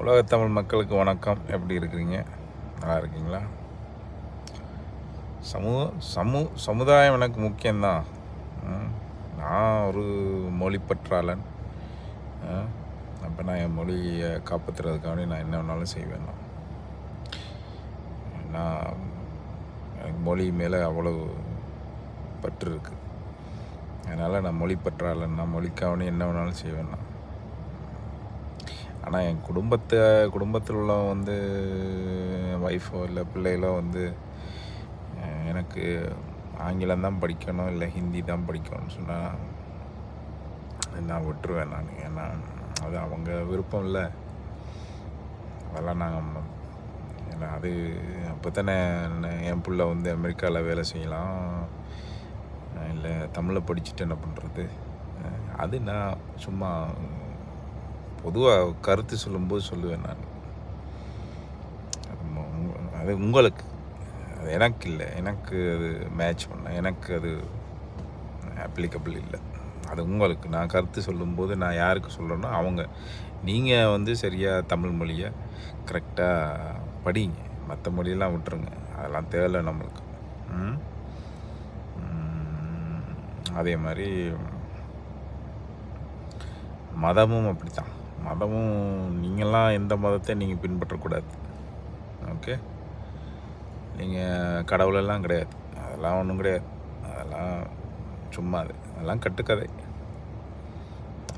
உலகத்தமிழ் மக்களுக்கு வணக்கம். எப்படி இருக்கிறீங்க? நல்லா இருக்கீங்களா? சமூக சமூ சமுதாயம் எனக்கு முக்கியம்தான். நான் ஒரு மொழிப்பற்றாளன் அப்போ நான் என் மொழியை காப்பாற்றுறதுக்காக நான் என்ன வேணாலும் செய்வேன். நான். நான் எனக்கு மொழி மேலே அவ்வளோ பற்று இருக்குது அதனால் நான் மொழிப்பற்றாளன் நான் மொழிக்காவணி என்ன வேணாலும் செய்வேன். நான் ஆனால் என் குடும்பத்தை குடும்பத்தில் உள்ள வந்து ஒய்ஃபோ இல்லை பிள்ளைகளோ வந்து எனக்கு ஆங்கிலம் தான் படிக்கணும் இல்லை ஹிந்தி தான் படிக்கணும்னு சொன்னால் நான் விட்டுருவேன் நான். ஏன்னா அது அவங்க விருப்பம் இல்லை. அதெல்லாம் நாங்கள் ஏன்னா அது அப்போ தானே என் பிள்ளை வந்து அமெரிக்காவில் வேலை செய்யலாம். இல்லை தமிழை படிச்சுட்டு என்ன பண்ணுறது அது நான் சும்மா பொதுவாக கருத்து சொல்லும்போது சொல்லுவேன் நான். அது அது உங்களுக்கு. அது எனக்கு இல்லை. எனக்கு அது மேட்ச் பண்ண எனக்கு அது அப்ளிகபிள் இல்லை. அது உங்களுக்கு. நான் கருத்து சொல்லும்போது நான் யாருக்கு சொல்கிறேன்னா அவங்க. நீங்கள் வந்து சரியாக தமிழ் மொழியை கரெக்டாக படிங்க. மற்ற மொழியெல்லாம் விட்டுருங்க. அதெல்லாம் தேவை நம்மளுக்கு. அதே மாதிரி மதமும் அப்படித்தான். மதமும் நீங்களாம் எந்த மதத்தை நீங்கள் பின்பற்றக்கூடாது. ஓகே? நீங்கள் கடவுளெல்லாம் கிடையாது. அதெல்லாம் ஒன்றும் கிடையாது. அதெல்லாம் சும்மா அது. அதெல்லாம் கட்டுக்கதை.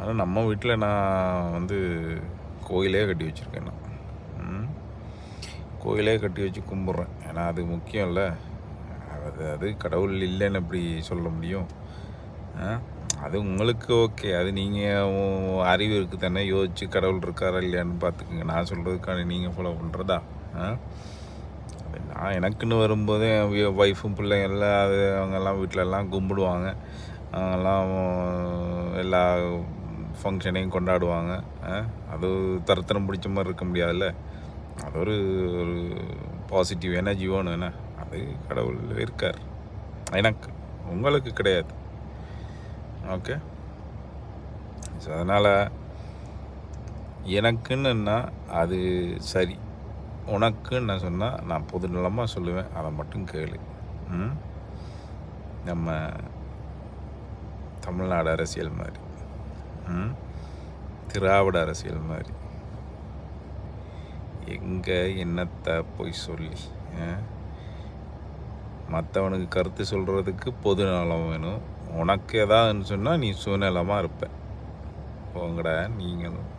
ஆனால் நம்ம வீட்டில் நான் வந்து கோயிலே கட்டி வச்சுருக்கேன் நான். ம். கோயிலே கட்டி வச்சு கும்பிட்றேன். ஏன்னா அது முக்கியம் இல்லை அது அது கடவுள் இல்லைன்னு எப்படி சொல்ல முடியும்? ஆ? அது உங்களுக்கு ஓகே அது நீங்கள் அறிவு இருக்குது தானே? யோசிச்சு கடவுள் இருக்காரா இல்லையான்னு பார்த்துக்குங்க நான் சொல்கிறதுக்கான நீங்கள் ஃபாலோ பண்ணுறதா ஆ? நான் எனக்குன்னு வரும்போது என் ஒய்ஃபும் பிள்ளைங்க எல்லாம் அது அவங்கெல்லாம் வீட்டிலலாம் கும்பிடுவாங்க. அவங்கெல்லாம் எல்லா ஃபங்க்ஷனையும் கொண்டாடுவாங்க. ஆ? அது தரத்தரம் பிடிச்ச மாதிரி இருக்க முடியாதுல்ல? அது ஒரு ஒரு பாசிட்டிவ் எனர்ஜி வேணும் என்ன? அது கடவுள் இருக்கார். எனக்கு உங்களுக்கு கிடையாது. ஓகே. ஸோ அதனால் எனக்குன்னுன்னா அது சரி. உனக்குன்னு நான் சொன்னால் நான் பொதுநலமாக சொல்லுவேன். அதை மட்டும் கேளு. ம்? நம்ம தமிழ்நாடு அரசியல் மாதிரி. ம்? திராவிட அரசியல் மாதிரி. எங்கே என்னத்தை போய் சொல்லி மற்றவனுக்கு கருத்து சொல்கிறதுக்கு பொது நலம் வேணும். உனக்கு எதாவதுன்னு சொன்னால் நீ சுயநலமாக இருப்ப. போங்கடா நீங்களும்.